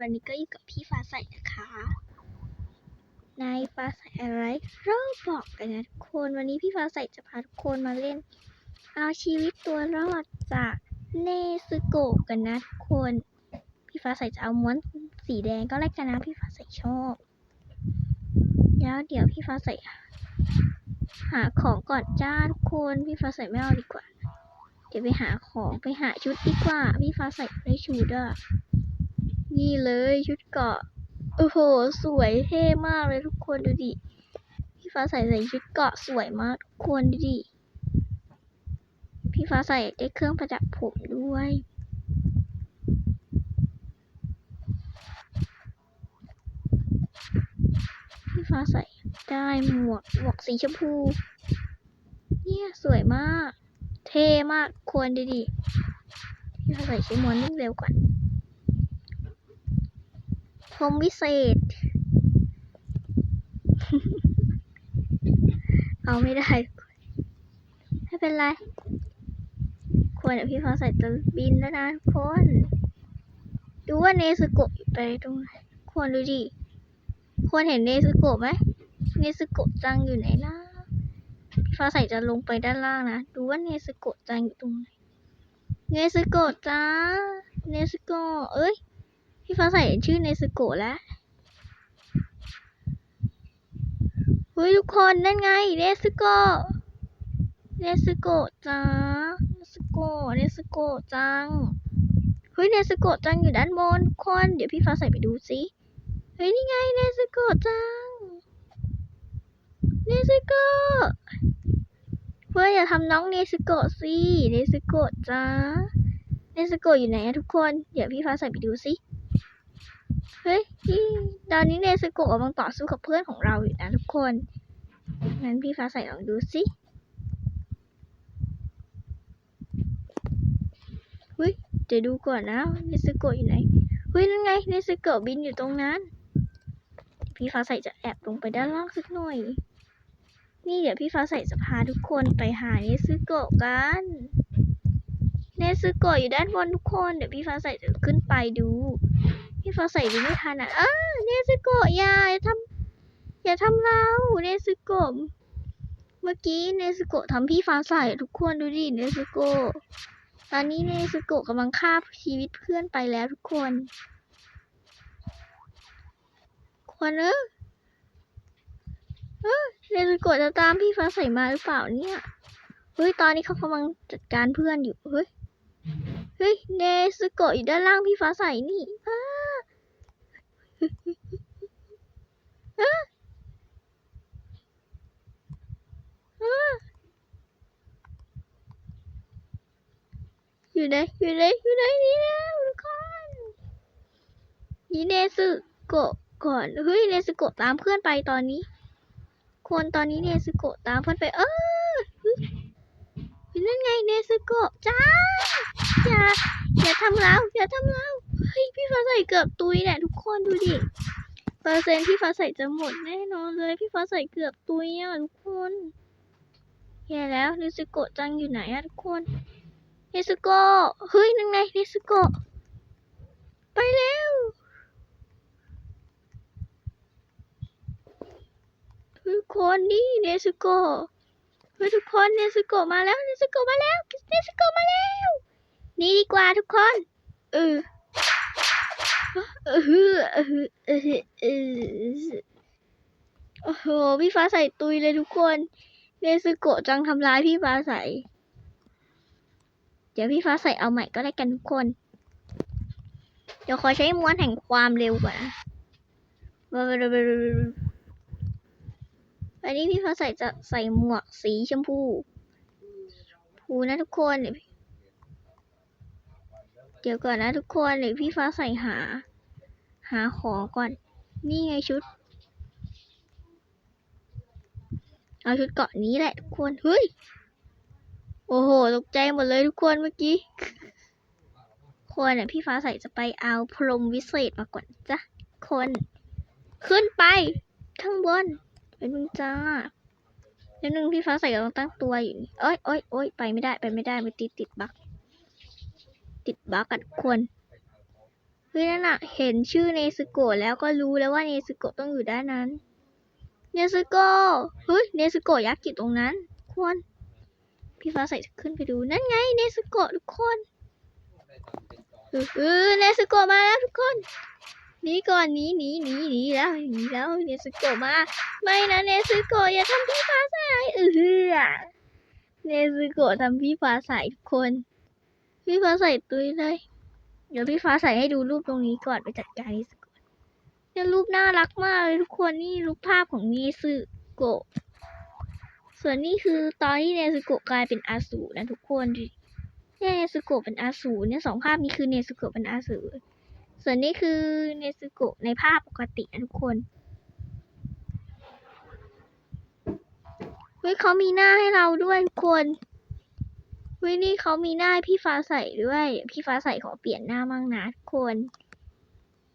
วันนี้ก็อยู่กับพี่ฟ้าใสนะคะนายฟ้าใสอะไรเราบอกกันนะทุกคนวันนี้พี่ฟ้าใสจะพาทุกคนมาเล่น เอาชีวิตตัวรอดจากเนซึโกะกันนะทุกคน พี่ฟ้าใสจะเอาม้วนสีแดงก็แล้วกันนะพี่ฟ้าใสชอบแล้วเดี๋ยวพี่ฟ้าใสหาของก่อนจ้าทุกคนพี่ฟ้าใสไม่เอาดีกว่า เดี๋ยวไปหาของไปหาชุดดีกว่า พี่ฟ้าใสได้ชุดอะ นี่เลยชุดเกาะ โอ้โห สวยเท่มากเลยทุกคนดูดิ พี่ฟ้าใส่ใส่ชุดเกาะสวยมากทุกคนดูดิ พี่ฟ้าใส่ได้เครื่องประดับผมด้วยพี่ฟ้าใส่ได้หมวกหมวกสีชมพู เนี่ยสวยมาก เท่มากควรดูดิพี่ฟ้าใสใช้ม้วนวิ่งเร็วก่อน พรมวิเศษ เอาไม่ได้ ไม่เป็นไร ควรเดี๋ยวพี่ฟ้าใส่จะบินแล้วนะทุกคน ดูว่าเนสโกะอยู่ไปตรงไหน ควรดูดิ ควรเห็นเนสโกะไหม เนสโกะจังอยู่ไหนนะพี่ฟ้าใส่จะลงไปด้านล่างนะ ดูว่าเนสโกะจังอยู่ตรงไหน เนสโกะจ้า เนสโกะเอ้ย พี่ฟ้าใส่ชื่อเนสโกแล้วเฮ้ยทุกคนนั่นไงเนสโกเนสโกจ้าเนสโกเนสโกจังเฮ้ยเนสโกจังอยู่ด้านบนทุกคนเดี๋ยวพี่ฟ้าใส่ไปดูสิเฮ้ยนี่ไงเนสโกจังเนสโกเพื่ออย่าทำน้องเนสโกสิเนสโกจ้าเนสโกอยู่ไหนอะทุกคน เดี๋ยวพี่ฟ้าใส่ไปดูสิ เฮ้ยพี่ตอนนี้เนสโกะกำลังต่อสู้กับเพื่อนของเราอยู่นะทุกคน งั้นพี่ฟ้าใส่ลองดูสิเฮ้ยเดี๋ยวดูก่อนนะเนสโกะอยู่ไหนเฮ้ยนั่นไงเนสโกะบินอยู่ตรงนั้น พี่ฟ้าใส่จะแอบลงไปด้านล่างสักหน่อย นี่เดี๋ยวพี่ฟ้าใสจะพาทุกคนไปหาเนสโกะกันเนสโกะอยู่ด้านบนทุกคน เดี๋ยวพี่ฟ้าใส่จะขึ้นไปดู พี่ฟ้าใสดูไม่ทันอะอ้าเนสโกะอย่าทำอย่าทำเราเนสโกะเมื่อกี้เนสโกะทำพี่ฟ้าใสทุกคนดูดิเนสโกะตอนนี้เนสโกะกำลังฆ่าชีวิตเพื่อนไปแล้วทุกคน คนเออเออเนสโกะจะตามพี่ฟ้าใสมาหรือเปล่าเนี่ยเฮ้ยตอนนี้เขากำลังจัดการเพื่อนอยู่เฮ้ยเฮ้ยเนสโกะอยู่ด้านล่างพี่ฟ้าใสนี่อ้า อยู่ไหนอยู่ไหนอยู่ไหนนี่แล้วทุกคนนี่เนซึโกะก่อนเฮ้ยเนซึโกะตามเพื่อนไปตอนนี้ คนตอนนี้เนซึโกะตามเพื่อนไป เออเฮ้ยเฮ้ยนั่นไงเนซึโกะจ้าอย่าอย่าทำเราอย่าทำเรา ฮ้ยพี่ฟ้าใสเกือบตุยเนี่ยทุกคนดูดิเปอร์เซ็นต์พี่ฟ้าใสจะหมดแน่นอนเลยพี่ฟ้าใสเกือบตุยอะทุกคนแย่แล้วเนซึโกะจังอยู่ไหนอะทุกคนเนสโกะเฮ้ยนั่นไงเนสโกะไปแล้วทุกคนนี่เนสโกะเฮ้ยทุกคนเนสโกะมาแล้วเนสโกะมาแล้วเนสโกะมาแล้ว นี่ดีกว่าทุกคนเออ เออเออเออเออโอ้โห พี่ฟ้าใส่ตุยเลยทุกคนเนสโกะจังทำร้ายพี่ฟ้าใส เดี๋ยวพี่ฟ้าใสเอาใหม่ก็ได้กันทุกคน เดี๋ยวขอใช้ม้วนแห่งความเร็วก่อนนะวันนี้พี่ฟ้าใสจะใส่หมวกสีชมพู พูนะทุกคน เดี๋ยวเดี๋ยวก่อนนะทุกคนเดี๋ยวพี่ฟ้าใสหา หาของก่อน นี่ไงชุด เอาชุดเกาะนี้แหละทุกคน เฮ้ย โอ้โห ตกใจหมดเลยทุกคนเมื่อกี้ คนเนี่ยพี่ฟ้าใสจะไปเอาพรมวิเศษมาก่อนจ้ะ คน ขึ้นไป ข้างบน เป็นมึงจ้าแล้วนึงพี่ฟ้าใสกำลังตั้งตัวอยู่นี่เอ้ยเอ้ยเอ้ยไปไม่ได้ ไปไม่ได้ ไปติดติดบัก ติดบักกันคนเฮ้ยนั่นน่ะเห็นชื่อเนซึโกะแล้วก็รู้แล้วว่าเนซึโกะต้องอยู่ด้านนั้น เนซึโกะเฮ้ยเนซึโกะยักษ์อยู่ตรงนั้น ควร พี่ฟ้าใสจะขึ้นไปดูนั่นไงเนซึโกะทุกคนเออเนซึโกะมาแล้วทุกคนหนีก่อนหนีหนีหนีหนีแล้วหนีแล้วเนซึโกะมา ไม่นะเนซึโกะอย่าทำพี่ฟ้าใส่เออเนซึโกะทำพี่ฟ้าใส่ทุกคน พี่ฟ้าใส่ตุ้ยเลย เดี๋ยวพี่ฟ้าใส่ให้ดูรูปตรงนี้ก่อนไปจัดการเนซึโกะเนี่ยรูปน่ารักมากเลยทุกคนนี่รูปภาพของเนซึโกะ ส่วนนี้คือตอนที่เนซึโกะกลายเป็นอาสูรนะทุกคนดิเนี่ยเนซึโกะเป็นอาสูรเนี่ยสองภาพนี้คือเนซึโกะเป็นอาสูรส่วนนี้คือเนซึโกะในภาพปกตินะทุกคนเฮ้ยเขามีหน้าให้เราด้วยทุกคน เฮ้ยนี่เขามีหน้าพี่ฟ้าใสด้วย พี่ฟ้าใสขอเปลี่ยนหน้ามั่งนะทุกคน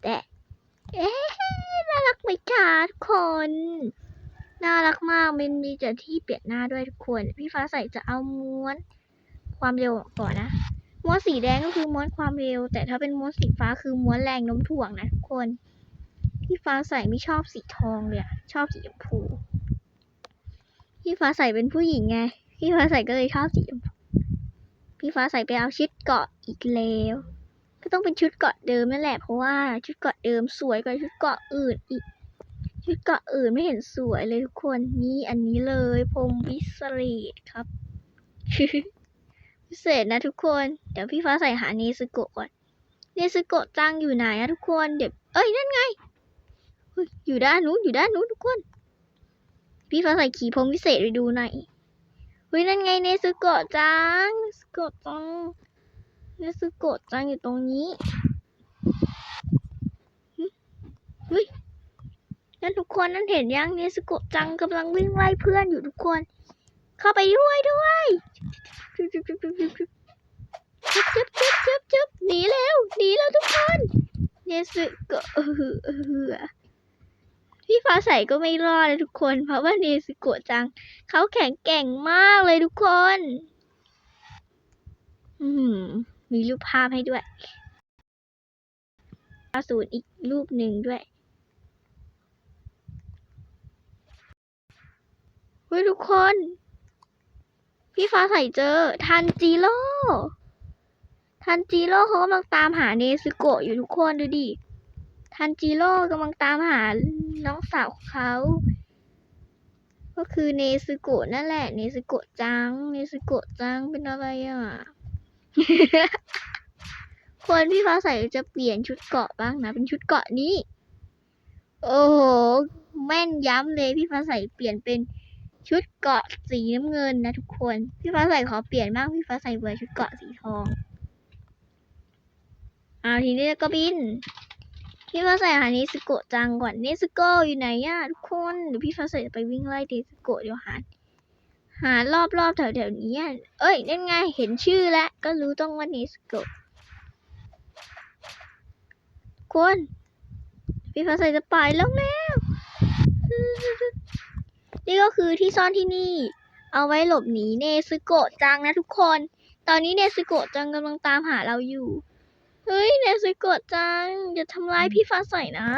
แต่ เอ๊น่ารักไหมคะทุกคน น่ารักมากมันมีแต่ที่เปลี่ยนหน้าด้วยทุกคน พี่ฟ้าใสจะเอาม้วน ความเร็วก่อนนะ ม้วนสีแดงก็คือม้วนความเร็ว แต่ถ้าเป็นม้วนสีฟ้าคือม้วนแรงโน้มถ่วงนะทุกคน พี่ฟ้าใสไม่ชอบสีทองเลยอะชอบสีชมพู พี่ฟ้าใสเป็นผู้หญิงไง พี่ฟ้าใสก็เลยชอบสีชมพู พี่ฟ้าใส่ไปเอาชุดเกาะอีกแล้ว ก็ต้องเป็นชุดเกาะเดิมนั่นแหละเพราะว่าชุดเกาะเดิมสวยกว่าชุดเกาะอื่นอีก ชุดเกาะอื่นไม่เห็นสวยเลยทุกคนนี่อันนี้เลยพรมวิสรีครับพิเศษนะทุกคน เดี๋ยวพี่ฟ้าใส่หาเนซึโกะก่อนเนซึโกะจังอยู่ไหนอะทุกคนเดี๋ยวเอ้ยนั่นไงอยู่ด้านนู้นอยู่ด้านนู้นทุกคน พี่ฟ้าใส่ขี่พรมวิเศษไปดูหน่อย เฮ้ยนั่นไงเนซึโกะจังเนซึโกะจังเนซึโกะจังอยู่ตรงนี้หึเฮ้นั่นทุกคนนั่นเห็นยังเนสโกะจังกำลังวิ่งไล่เพื่อนอยู่ทุกคน เข้าไปด้วยด้วยจุ๊บจุ๊บจุ๊บจุ๊บจุ๊บจุ๊บจุ๊บจุ๊บจุ๊บจับหนีเร็วหนีแล้วทุกคนเนสโกะเออเออ พี่ฟ้าใสก็ไม่รอดเลยทุกคน เพราะว่าเนสโกะจัง เขาแข็งแกร่งมากเลยทุกคน อืมมีรูปภาพให้ด้วยอสูรอีกรูปหนึ่งด้วยเฮ้ยทุกคน พี่ฟ้าใสเจอ ทันจิโร่ทันจิโร่เขากำลังตามหาเนซึโกะอยู่ทุกคนดูดิ ทันจิโร่กำลังตามหาน้องสาวของเขา ก็คือเนซึโกะนั่นแหละ เนซึโกะจัง เนซึโกะจังเป็นอะไรอะ ควรพี่ฟ้าใสจะเปลี่ยนชุดเกาะบ้างนะ เป็นชุดเกาะนี้ โอ้โห แม่นย้ำเลยพี่ฟ้าใสเปลี่ยนเป็นชุดเกาะสีน้ำเงินนะทุกคน พี่ฟ้าใสขอเปลี่ยนบ้างพี่ฟ้าใสเบื่อชุดเกาะสีทอง เอาทีนี้ก็บิน พี่ฟ้าใสหาเนสโกะจังก่อนเนสโกะอยู่ไหนอะทุกคนเดี๋ยวพี่ฟ้าใสจะไปวิ่งไล่เนสโกะเดี๋ยวหาหารอบรอบๆแถวแถวๆนี้เอ้ยนั่นไงเห็นชื่อแล้ว ก็รู้ต้องว่าเนสโกะทุกคนพี่ฟ้าใสจะไปแล้วแล้วนี่ก็คือที่ซ่อนที่นี่ เอาไว้หลบหนีเนซึโกะจังนะทุกคน ตอนนี้เนซึโกะจังกำลังตามหาเราอยู่ เฮ้ยเนซึโกะจัง อย่าทำร้ายพี่ฟ้าใสนะ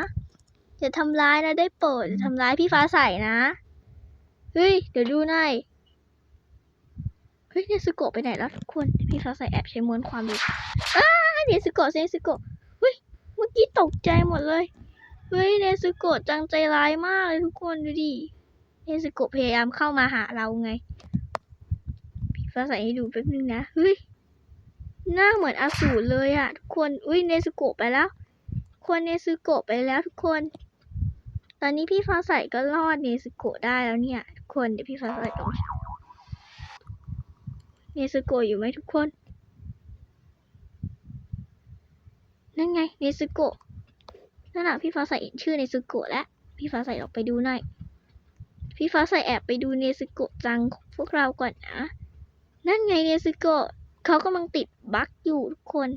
อย่าทำร้ายนะได้โปรดอย่าทำร้ายพี่ฟ้าใสนะ เฮ้ย เดี๋ยวดูหน่อยเฮ้ยเนซึโกะไปไหนแล้วทุกคน พี่ฟ้าใสแอบใช้ม้วนความดูอ้าเนซึโกะเนซึโกะเฮ้ย เมื่อกี้ตกใจหมดเลย เฮ้ยเนซึโกะจังใจร้ายมากเลยทุกคนดูดิเนสโกะพยายามเข้ามาหาเราไง พี่ฟ้าใสให้ดูแป๊บนึงนะ เฮ้ย หน้าเหมือนอสูรเลยอะทุกคน อุ้ยเนสโกะไปแล้ว คนเนสโกะไปแล้วทุกคน ตอนนี้พี่ฟ้าใสก็รอดเนสโกะได้แล้วเนี่ย ทุกคนเดี๋ยวพี่ฟ้าใสต้องเนสโกะอยู่ไหมทุกคน นั่นไงเนสโกะนั่นน่ะพี่ฟ้าใสเห็นชื่อเนสโกะแล้ว พี่ฟ้าใสออกไปดูหน่อย พี่ฟ้าใสแอบไปดูเนซึโกะจังของพวกเราก่อนนะ นั่นไงเนซึโกะ เขากำลังติดบั๊กอยู่ทุกคน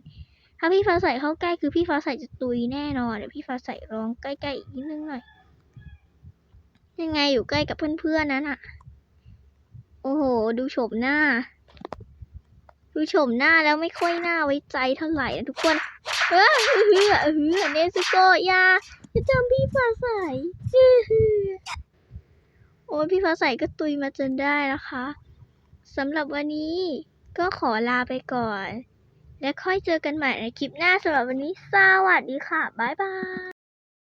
ถ้าพี่ฟ้าใสเข้าใกล้คือพี่ฟ้าใสจะตุยแน่นอนเดี๋ยวพี่ฟ้าใสร้องใกล้ๆอีกนิดนึงหน่อย ยังไงอยู่ใกล้กับเพื่อนๆนั้นอะโอ้โห ดูโฉมหน้า ดูโฉมหน้าแล้วไม่ค่อยน่าไว้ใจเท่าไหร่นะทุกคนเออเออเออเอเนสโกะยาจะจำพี่ฟ้าใสอื้ออโอ้พี่ฟ้าใสก็ตุยมาจนได้นะคะสำหรับวันนี้ ก็ขอลาไปก่อน และค่อยเจอกันใหม่ในคลิปหน้าสำหรับวันนี้ สวัสดีค่ะ บ๊ายบาย